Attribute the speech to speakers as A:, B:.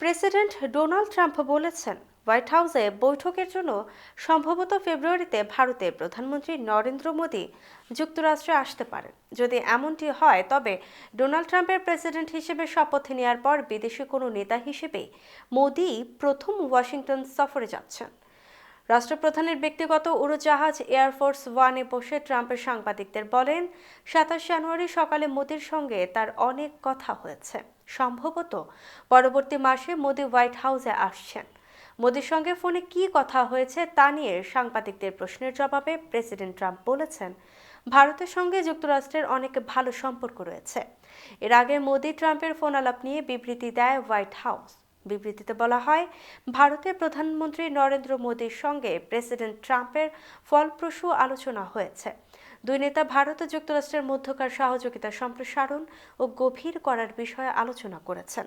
A: President Donald Trump বলেছেন, white হাউসে বৈঠকের জন্য সম্ভবত ফেব্রুয়ারিতে ভারতের প্রধানমন্ত্রী নরেন্দ্র মোদী যুক্তরাষ্ট্রে আসতে পারেন। যদি এমনটি হয়, তবে ডোনাল্ড ট্রাম্পের প্রেসিডেন্ট হিসেবে শপথ নেওয়ার পর বিদেশি কোনো নেতা হিসেবে মোদী প্রথম ওয়াশিংটন সফরে যাচ্ছেন। রাষ্ট্রপ্রধানের ব্যক্তিগত উড়োজাহাজ এয়ারফোর্স ওয়ানে বসে ট্রাম্পের সাংবাদিকদের বলেন, সাতাশ জানুয়ারি সকালে মোদির সঙ্গে তার অনেক কথা হয়েছে। সম্ভবত পরবর্তী মাসে মোদি হোয়াইট হাউসে আসছেন। মোদির সঙ্গে ফোনে কী কথা হয়েছে তা নিয়ে সাংবাদিকদের প্রশ্নের জবাবে প্রেসিডেন্ট ট্রাম্প বলেছেন, ভারতের সঙ্গে যুক্তরাষ্ট্রের অনেক ভালো সম্পর্ক রয়েছে। এর আগে মোদি ট্রাম্পের ফোন আলাপ নিয়ে বিবৃতি দেয় হোয়াইট হাউস। বিবৃতিতে বলা হয়, ভারতের প্রধানমন্ত্রী নরেন্দ্র মোদীর সঙ্গে প্রেসিডেন্ট ট্রাম্পের ফলপ্রসূ আলোচনা হয়েছে। দুই নেতা ভারত ও যুক্তরাষ্ট্রের মধ্যকার সহযোগিতা সম্প্রসারণ ও গভীর করার বিষয়ে আলোচনা করেছেন।